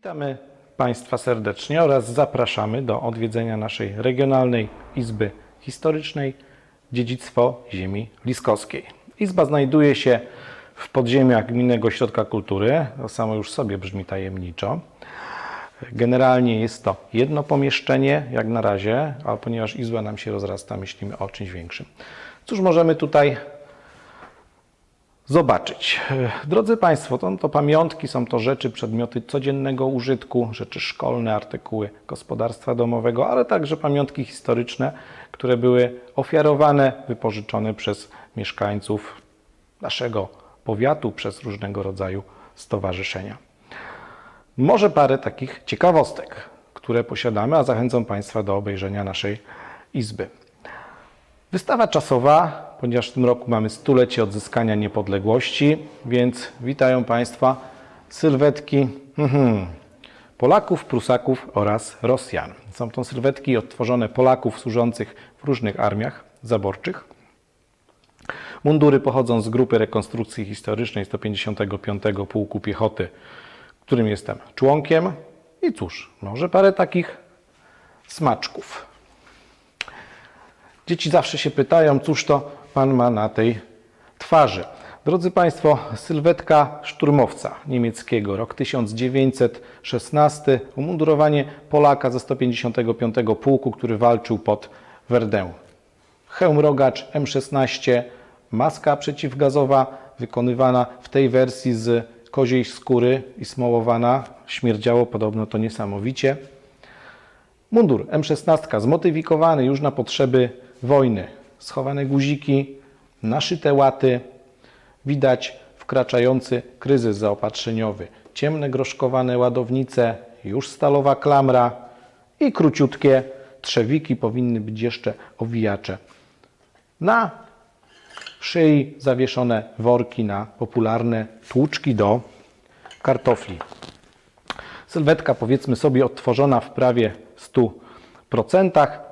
Witamy Państwa serdecznie oraz zapraszamy do odwiedzenia naszej Regionalnej Izby Historycznej Dziedzictwo Ziemi Liskowskiej. Izba znajduje się w podziemiach Gminnego Ośrodka Kultury, to samo już sobie brzmi tajemniczo. Generalnie jest to jedno pomieszczenie, jak na razie, ale ponieważ izba nam się rozrasta, myślimy o czymś większym. Cóż możemy tutaj zobaczyć. Drodzy Państwo, to, to pamiątki, są to rzeczy, przedmioty codziennego użytku, rzeczy szkolne, artykuły gospodarstwa domowego, ale także pamiątki historyczne, które były ofiarowane, wypożyczone przez mieszkańców naszego powiatu, przez różnego rodzaju stowarzyszenia. Może parę takich ciekawostek, które posiadamy, a zachęcam Państwa do obejrzenia naszej izby. Wystawa czasowa, ponieważ w tym roku mamy stulecie odzyskania niepodległości, więc witają Państwa sylwetki mhm, Polaków, Prusaków oraz Rosjan. Są to sylwetki odtworzone Polaków służących w różnych armiach zaborczych. Mundury pochodzą z grupy rekonstrukcji historycznej 155 Pułku Piechoty, którym jestem członkiem. I cóż, może parę takich smaczków. Dzieci zawsze się pytają, cóż to pan ma na tej twarzy. Drodzy Państwo, sylwetka szturmowca niemieckiego, rok 1916, umundurowanie Polaka ze 155 Pułku, który walczył pod Verdun. Hełm rogacz M16, maska przeciwgazowa wykonywana w tej wersji z koziej skóry i smołowana. Śmierdziało podobno to niesamowicie. Mundur M16 zmodyfikowany już na potrzeby wojny. Schowane guziki, naszyte łaty. Widać wkraczający kryzys zaopatrzeniowy. Ciemne groszkowane ładownice, już stalowa klamra i króciutkie trzewiki powinny być jeszcze owijacze. Na szyi zawieszone worki na popularne tłuczki do kartofli. Sylwetka powiedzmy sobie odtworzona w prawie 100%.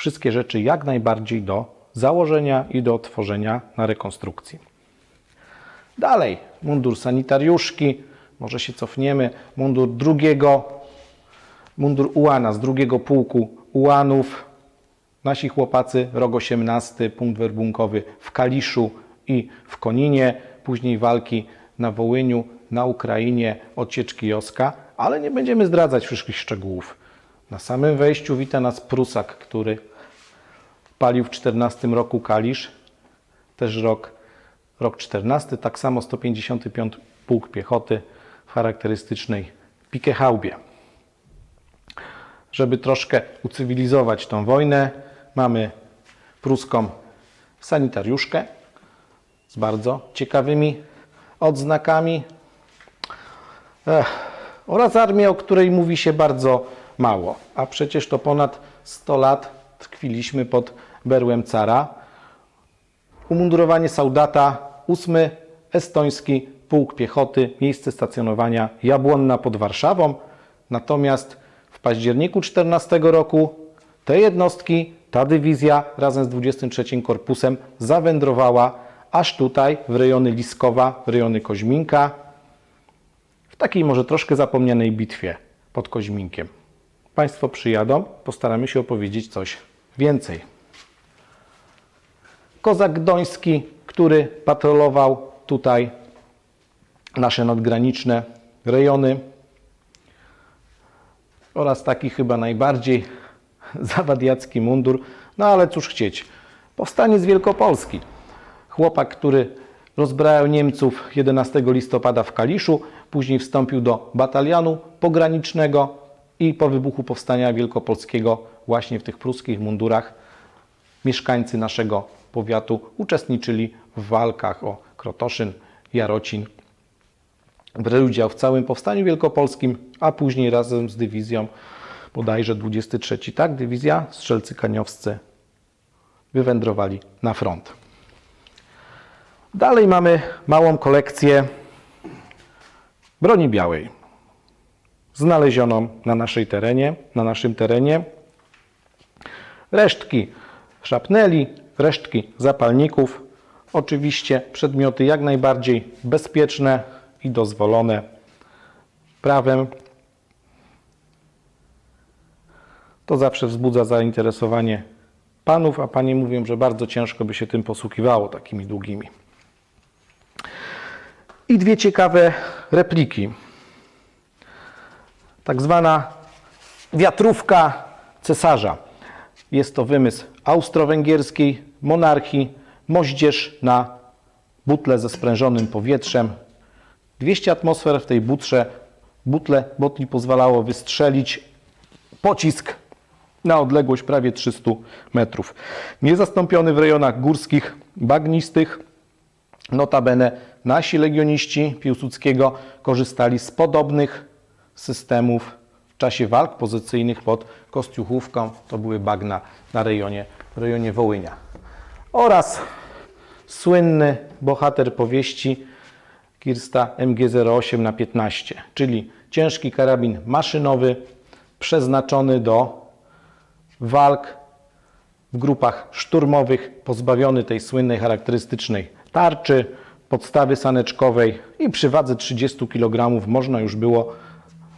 Wszystkie rzeczy jak najbardziej do założenia i do odtworzenia na rekonstrukcji. Dalej, mundur sanitariuszki, może się cofniemy, mundur drugiego, mundur ułana z drugiego pułku ułanów. Nasi chłopacy, rok 18, punkt werbunkowy w Kaliszu i w Koninie, później walki na Wołyniu, na Ukrainie, ocieczki Joska, ale nie będziemy zdradzać wszystkich szczegółów. Na samym wejściu wita nas Prusak, który palił w 14 roku Kalisz, też rok, rok 14, tak samo 155 Pułk Piechoty w charakterystycznej pikechaubie. Żeby troszkę ucywilizować tą wojnę, mamy pruską sanitariuszkę z bardzo ciekawymi odznakami Ech, oraz armię, o której mówi się bardzo mało, a przecież to ponad 100 lat tkwiliśmy pod berłem cara. Umundurowanie saudata, 8 estoński pułk piechoty, miejsce stacjonowania Jabłonna pod Warszawą. Natomiast w październiku 14 roku te jednostki, ta dywizja razem z 23 Korpusem zawędrowała aż tutaj w rejony Liskowa, w rejony Koźminka, w takiej może troszkę zapomnianej bitwie pod Koźminkiem. Państwo przyjadą, postaramy się opowiedzieć coś więcej. Kozak Gdoński, który patrolował tutaj nasze nadgraniczne rejony oraz taki chyba najbardziej zawadiacki mundur, no ale cóż chcieć. Powstanie z Wielkopolski. Chłopak, który rozbrajał Niemców 11 listopada w Kaliszu, później wstąpił do batalionu pogranicznego i po wybuchu powstania wielkopolskiego właśnie w tych pruskich mundurach mieszkańcy naszego powiatu uczestniczyli w walkach o Krotoszyn, Jarocin. Brali udział w całym powstaniu wielkopolskim, a później razem z dywizją, bodajże 23, tak, dywizja, strzelcy kaniowscy wywędrowali na front. Dalej mamy małą kolekcję broni białej, znalezioną na naszej terenie, na naszym terenie. Resztki szapneli, resztki zapalników, oczywiście przedmioty jak najbardziej bezpieczne i dozwolone prawem. To zawsze wzbudza zainteresowanie panów, a panie mówią, że bardzo ciężko by się tym posługiwało takimi długimi. I dwie ciekawe repliki. Tak zwana wiatrówka cesarza. Jest to wymysł austro-węgierskiej monarchii, moździerz na butle ze sprężonym powietrzem. 200 atmosfer w tej butrze, butle botli pozwalało wystrzelić pocisk na odległość prawie 300 metrów. Niezastąpiony w rejonach górskich, bagnistych. Notabene nasi legioniści Piłsudskiego korzystali z podobnych systemów w czasie walk pozycyjnych pod Kostiuchówką. To były bagna na rejonie, rejonie Wołynia. Oraz słynny bohater powieści Kirsta MG08 na 15, czyli ciężki karabin maszynowy przeznaczony do walk w grupach szturmowych, pozbawiony tej słynnej charakterystycznej tarczy, podstawy saneczkowej i przy wadze 30 kg można już było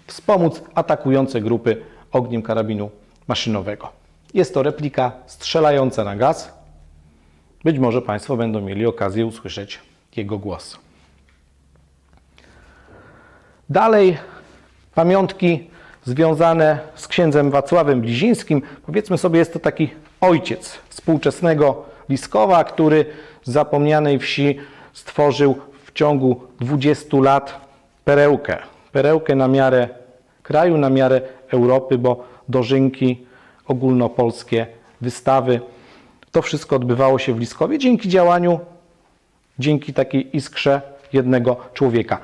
wspomóc atakujące grupy ogniem karabinu maszynowego. Jest to replika strzelająca na gaz. Być może Państwo będą mieli okazję usłyszeć jego głos. Dalej pamiątki związane z księdzem Wacławem Blizińskim. Powiedzmy sobie, jest to taki ojciec współczesnego Liskowa, który z zapomnianej wsi stworzył w ciągu 20 lat perełkę. Perełkę na miarę kraju, na miarę Europy, bo dożynki ogólnopolskie, wystawy. To wszystko odbywało się w Liskowie dzięki działaniu, dzięki takiej iskrze jednego człowieka.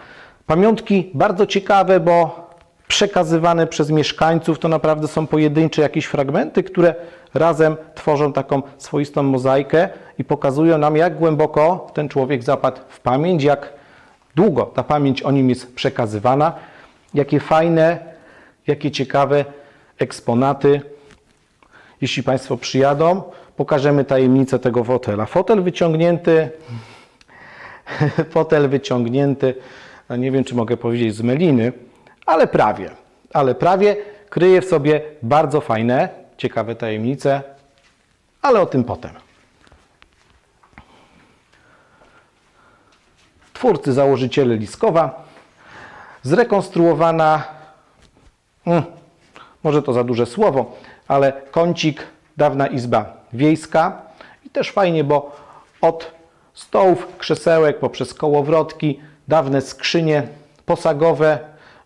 Pamiątki bardzo ciekawe, bo przekazywane przez mieszkańców to naprawdę są pojedyncze jakieś fragmenty, które razem tworzą taką swoistą mozaikę i pokazują nam, jak głęboko ten człowiek zapadł w pamięć, jak długo ta pamięć o nim jest przekazywana, jakie fajne, jakie ciekawe eksponaty. Jeśli Państwo przyjadą, pokażemy tajemnicę tego fotela. Fotel wyciągnięty, fotel wyciągnięty, no nie wiem czy mogę powiedzieć z meliny, ale prawie, ale prawie kryje w sobie bardzo fajne, ciekawe tajemnice, ale o tym potem. Twórcy, założyciele Liskowa, zrekonstruowana, mm, może to za duże słowo, ale kącik, dawna izba wiejska i też fajnie, bo od stołów, krzesełek, poprzez kołowrotki, dawne skrzynie posagowe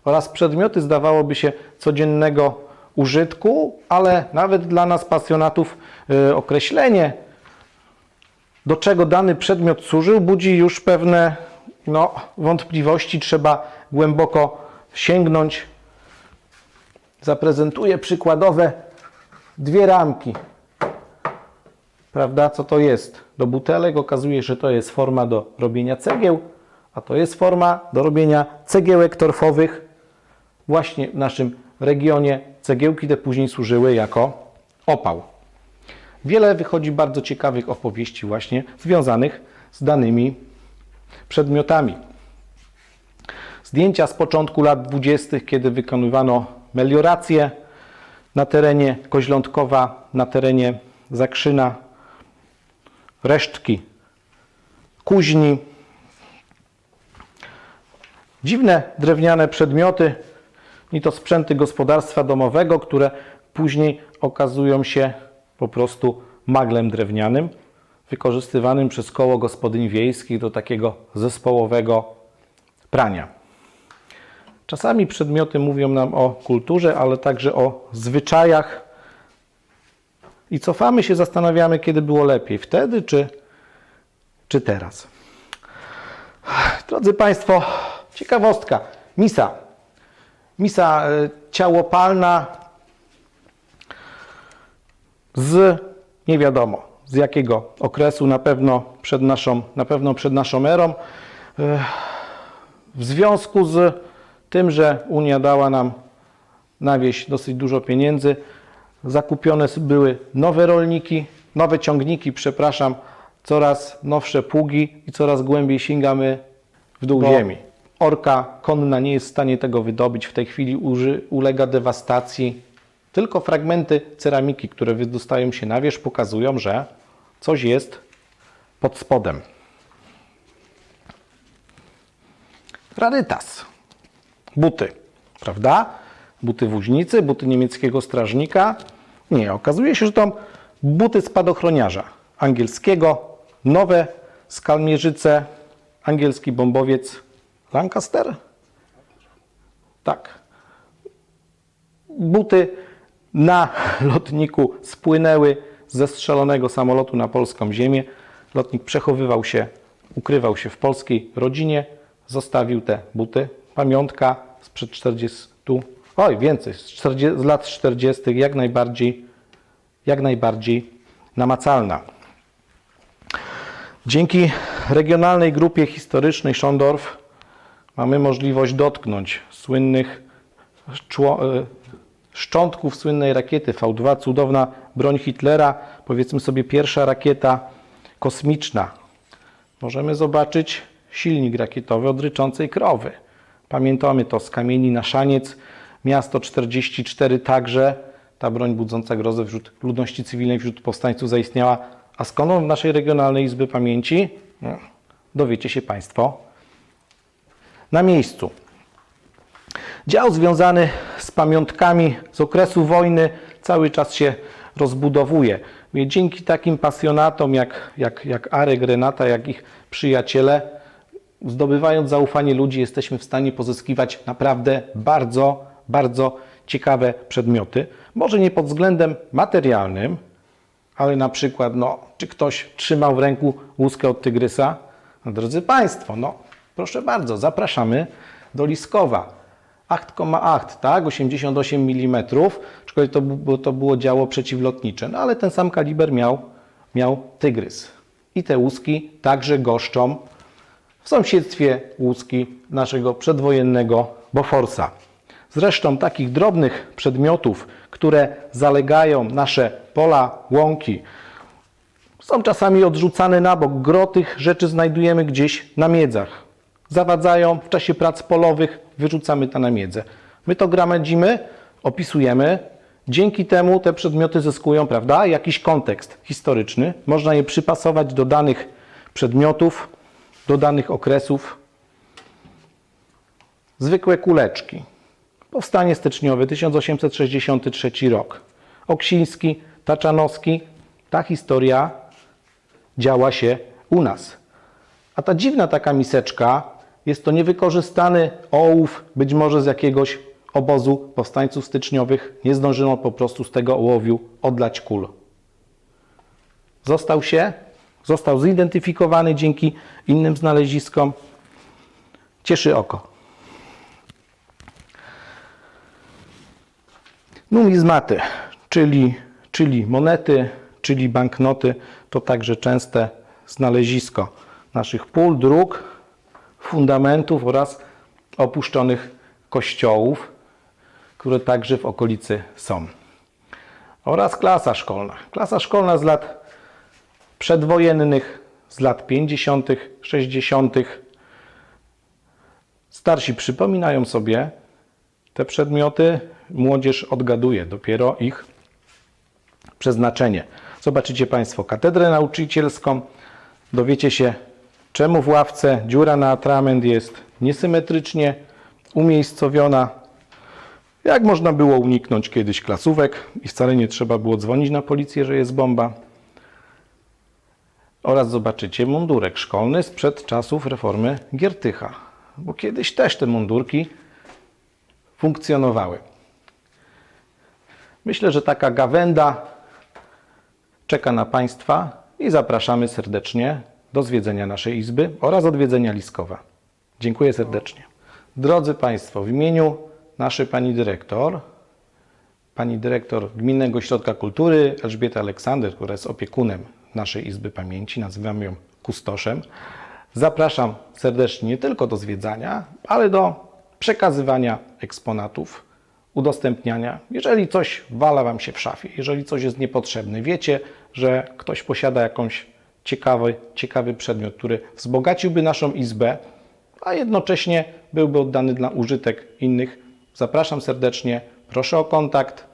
oraz przedmioty zdawałoby się codziennego użytku, ale nawet dla nas pasjonatów y, określenie, do czego dany przedmiot służył, budzi już pewne no, wątpliwości. Trzeba głęboko sięgnąć. Zaprezentuję przykładowe dwie ramki. Prawda, co to jest? Do butelek okazuje się, że to jest forma do robienia cegieł, a to jest forma do robienia cegiełek torfowych. Właśnie w naszym regionie cegiełki te później służyły jako opał. Wiele wychodzi bardzo ciekawych opowieści właśnie związanych z danymi przedmiotami. Zdjęcia z początku lat 20., kiedy wykonywano meliorację na terenie Koźlątkowa, na terenie Zakrzyna, resztki kuźni, dziwne drewniane przedmioty i to sprzęty gospodarstwa domowego, które później okazują się po prostu maglem drewnianym, wykorzystywanym przez koło gospodyń wiejskich do takiego zespołowego prania. Czasami przedmioty mówią nam o kulturze, ale także o zwyczajach. I cofamy się, zastanawiamy, kiedy było lepiej, wtedy czy, czy teraz. Drodzy Państwo, ciekawostka. Misa. Misa e, ciałopalna z nie wiadomo z jakiego okresu, na pewno przed naszą, na pewno przed naszą erą. E, W związku z tym, że Unia dała nam na wieś dosyć dużo pieniędzy, zakupione były nowe rolniki, nowe ciągniki, przepraszam, coraz nowsze pługi i coraz głębiej sięgamy w dół Bo- ziemi. Orka konna nie jest w stanie tego wydobyć, w tej chwili ulega dewastacji. Tylko fragmenty ceramiki, które wydostają się na wierzch, pokazują, że coś jest pod spodem. Rarytas. Buty, prawda? Buty woźnicy, buty niemieckiego strażnika. Nie, okazuje się, że to buty spadochroniarza angielskiego, nowe skalmierzyce, angielski bombowiec Lancaster. Tak. Buty na lotniku spłynęły ze strzelonego samolotu na polską ziemię. Lotnik przechowywał się, ukrywał się w polskiej rodzinie, zostawił te buty. Pamiątka sprzed 40, oj więcej, z, 40, z lat 40. jak najbardziej, jak najbardziej namacalna. Dzięki regionalnej grupie historycznej Schondorf mamy możliwość dotknąć słynnych e, szczątków słynnej rakiety V2, cudowna broń Hitlera, powiedzmy sobie pierwsza rakieta kosmiczna. Możemy zobaczyć silnik rakietowy od ryczącej krowy. Pamiętamy to z kamieni na szaniec, miasto 44 także. Ta broń budząca grozę wśród ludności cywilnej, wśród powstańców zaistniała. A skąd w naszej Regionalnej Izby Pamięci? No, dowiecie się Państwo na miejscu. Dział związany z pamiątkami z okresu wojny cały czas się rozbudowuje. Dzięki takim pasjonatom jak, jak, jak Arek, Renata, jak ich przyjaciele, zdobywając zaufanie ludzi, jesteśmy w stanie pozyskiwać naprawdę bardzo, bardzo ciekawe przedmioty. Może nie pod względem materialnym, ale na przykład, no, czy ktoś trzymał w ręku łuskę od tygrysa? No, drodzy Państwo, no, proszę bardzo, zapraszamy do Liskowa. 8,8, tak, 88 mm, aczkolwiek to, bo to było działo przeciwlotnicze, no ale ten sam kaliber miał, miał tygrys. I te łuski także goszczą w sąsiedztwie łuski naszego przedwojennego Boforsa. Zresztą takich drobnych przedmiotów, które zalegają nasze pola, łąki, są czasami odrzucane na bok. Gro tych rzeczy znajdujemy gdzieś na miedzach. Zawadzają w czasie prac polowych, wyrzucamy to na miedzę. My to gromadzimy, opisujemy. Dzięki temu te przedmioty zyskują, prawda, jakiś kontekst historyczny. Można je przypasować do danych przedmiotów, do danych okresów. Zwykłe kuleczki. Powstanie styczniowe, 1863 rok. Oksiński, Taczanowski. Ta historia działa się u nas. A ta dziwna taka miseczka jest to niewykorzystany ołów, być może z jakiegoś obozu powstańców styczniowych. Nie zdążono po prostu z tego ołowiu odlać kul. Został się, został zidentyfikowany dzięki innym znaleziskom. Cieszy oko. Numizmaty, czyli, czyli monety, czyli banknoty, to także częste znalezisko naszych pól, dróg, fundamentów oraz opuszczonych kościołów, które także w okolicy są. Oraz klasa szkolna. Klasa szkolna z lat przedwojennych, z lat 50., 60. Starsi przypominają sobie te przedmioty, młodzież odgaduje dopiero ich przeznaczenie. Zobaczycie Państwo katedrę nauczycielską, dowiecie się, czemu w ławce dziura na atrament jest niesymetrycznie umiejscowiona. Jak można było uniknąć kiedyś klasówek i wcale nie trzeba było dzwonić na policję, że jest bomba. Oraz zobaczycie mundurek szkolny sprzed czasów reformy Giertycha, bo kiedyś też te mundurki funkcjonowały. Myślę, że taka gawenda czeka na Państwa i zapraszamy serdecznie do zwiedzenia naszej izby oraz odwiedzenia Liskowa. Dziękuję serdecznie. Drodzy Państwo, w imieniu naszej Pani Dyrektor, Pani Dyrektor Gminnego Ośrodka Kultury Elżbieta Aleksander, która jest opiekunem naszej Izby Pamięci, nazywamy ją kustoszem, zapraszam serdecznie nie tylko do zwiedzania, ale do przekazywania eksponatów, udostępniania. Jeżeli coś wala Wam się w szafie, jeżeli coś jest niepotrzebne, wiecie, że ktoś posiada jakąś ciekawy, ciekawy przedmiot, który wzbogaciłby naszą izbę, a jednocześnie byłby oddany dla użytek innych, zapraszam serdecznie. Proszę o kontakt.